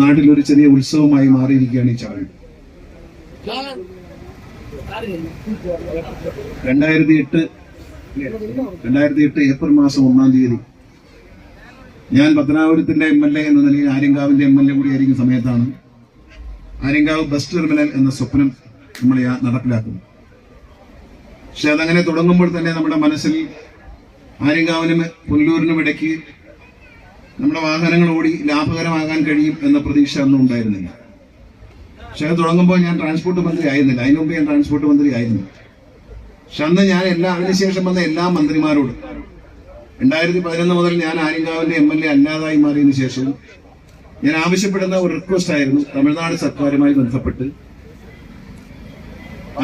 നാട്ടിലൊരു ചെറിയ ഉത്സവമായി മാറിയിരിക്കുകയാണ് ഈ ചടങ്ങ് രണ്ടായിരത്തി എട്ട് രണ്ടായിരത്തി എട്ട് ഏപ്രിൽ മാസം ഒന്നാം തീയതി. ഞാൻ പത്തനാപുരത്തിന്റെ എം എൽ എ എന്ന നിലയിൽ ആര്യങ്കാവിന്റെ എം എൽ എ കൂടിയായിരിക്കുന്ന സമയത്താണ് ആര്യങ്കാവ് ബസ് ടെർമിനൽ എന്ന സ്വപ്നം നമ്മൾ നടപ്പിലാക്കുന്നു. പക്ഷെ അതങ്ങനെ തുടങ്ങുമ്പോൾ തന്നെ നമ്മുടെ മനസ്സിൽ ആര്യങ്കാവിനും പുല്ലൂരിനും ഇടയ്ക്ക് നമ്മുടെ വാഹനങ്ങൾ ഓടി ലാഭകരമാകാൻ കഴിയും എന്ന പ്രതീക്ഷ അന്നും ഉണ്ടായിരുന്നില്ല. പക്ഷെ അത് തുടങ്ങുമ്പോൾ ഞാൻ ട്രാൻസ്പോർട്ട് മന്ത്രി ആയിരുന്നില്ല. അതിനു മുമ്പ് ഞാൻ ട്രാൻസ്പോർട്ട് മന്ത്രി ആയിരുന്നു. പക്ഷെ അന്ന് ഞാൻ എല്ലാ അതിനുശേഷം വന്ന എല്ലാ മന്ത്രിമാരോടും രണ്ടായിരത്തി പതിനൊന്ന് മുതൽ ഞാൻ ആര്യങ്കാവിന്റെ എം എൽ എ അല്ലാതായി മാറിയതിനു ശേഷം ഞാൻ ആവശ്യപ്പെടുന്ന ഒരു റിക്വസ്റ്റ് ആയിരുന്നു തമിഴ്നാട് സർക്കാരുമായി ബന്ധപ്പെട്ട്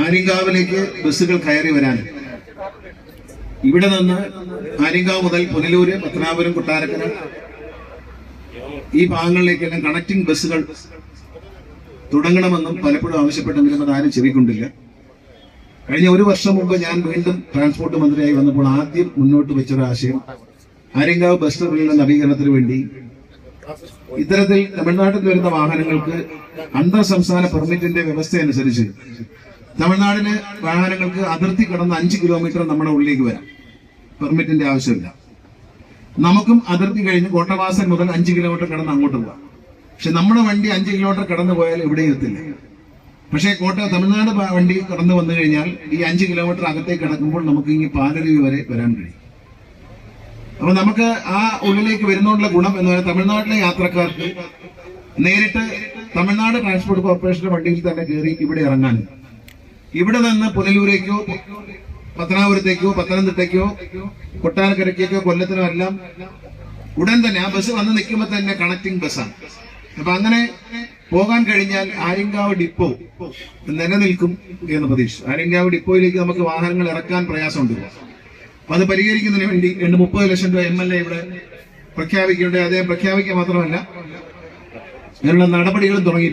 ആര്യങ്കാവിലേക്ക് ബസ്സുകൾ കയറി വരാൻ. ഇവിടെ നിന്ന് ആര്യങ്കാവ് മുതൽ പുനലൂര് പത്തനാപുരം കൊട്ടാരക്കര ഈ ഭാഗങ്ങളിലേക്കെല്ലാം കണക്റ്റിംഗ് ബസ്സുകൾ തുടങ്ങണമെന്നും പലപ്പോഴും ആവശ്യപ്പെട്ടെങ്കിലും അത് ആരും ചെവിക്കൊണ്ടില്ല. കഴിഞ്ഞ ഒരു വർഷം മുമ്പ് ഞാൻ വീണ്ടും ട്രാൻസ്പോർട്ട് മന്ത്രിയായി വന്നപ്പോൾ ആദ്യം മുന്നോട്ട് വെച്ചൊരു ആശയം ആര്യങ്കാവ് ബസ് ടെർമിനലിന്റെ നവീകരണത്തിന് വേണ്ടി ഇത്തരത്തിൽ തമിഴ്നാട്ടിൽ വരുന്ന വാഹനങ്ങൾക്ക് അന്തർ സംസ്ഥാന പെർമിറ്റിന്റെ വ്യവസ്ഥ അനുസരിച്ച് തമിഴ്നാടിന് വാഹനങ്ങൾക്ക് അതിർത്തി കടന്ന് അഞ്ച് കിലോമീറ്റർ നമ്മുടെ ഉള്ളിലേക്ക് വരാം. പെർമിറ്റിന്റെ ആവശ്യമില്ല. നമുക്കും അതിർത്തി കഴിഞ്ഞ് കോട്ടവാസൻ മുതൽ അഞ്ച് കിലോമീറ്റർ കടന്ന് അങ്ങോട്ട് പോവാം. പക്ഷെ നമ്മുടെ വണ്ടി അഞ്ച് കിലോമീറ്റർ കടന്നു പോയാൽ എവിടെയും എത്തില്ല പക്ഷേ കോട്ട തമിഴ്നാട് വണ്ടി കടന്നു വന്നു കഴിഞ്ഞാൽ ഈ അഞ്ച് കിലോമീറ്റർ അകത്തേക്ക് കടക്കുമ്പോൾ നമുക്ക് ഇനി പാലരുവി വരെ വരാൻ കഴിയും. അപ്പൊ നമുക്ക് ആ ഉള്ളിലേക്ക് വരുന്നതുകൊണ്ടുള്ള ഗുണം എന്ന് പറയുന്നത് തമിഴ്നാട്ടിലെ യാത്രക്കാർക്ക് നേരിട്ട് തമിഴ്നാട് ട്രാൻസ്പോർട്ട് കോർപ്പറേഷന്റെ വണ്ടിയിൽ തന്നെ കയറി ഇവിടെ ഇറങ്ങാൻ. ഇവിടെ നിന്ന് പുനലൂരേക്കോ പത്തനാപുരത്തേക്കോ പത്തനംതിട്ടയ്ക്കോ കൊട്ടാരക്കരയ്ക്കോ കൊല്ലത്തിനോ എല്ലാം ഉടൻ തന്നെ ആ ബസ് വന്ന് നിൽക്കുമ്പോൾ തന്നെ കണക്റ്റിംഗ് ബസ്സാണ് അപ്പൊ അങ്ങനെ പോകാൻ കഴിഞ്ഞാൽ ആര്യങ്കാവ് ഡിപ്പോ നിലനിൽക്കും എന്ന് പ്രതീക്ഷ ആര്യങ്കാവ് ഡിപ്പോയിലേക്ക് നമുക്ക് വാഹനങ്ങൾ ഇറക്കാൻ പ്രയാസമുണ്ട്. അപ്പൊ അത് പരിഹരിക്കുന്നതിന് വേണ്ടി രണ്ട് മുപ്പത് ലക്ഷം രൂപ എം എൽ എ ഇവിടെ പ്രഖ്യാപിക്കേണ്ടത് അദ്ദേഹം പ്രഖ്യാപിക്കുക മാത്രമല്ല അതിനുള്ള നടപടികളും തുടങ്ങിയിട്ടുണ്ട്.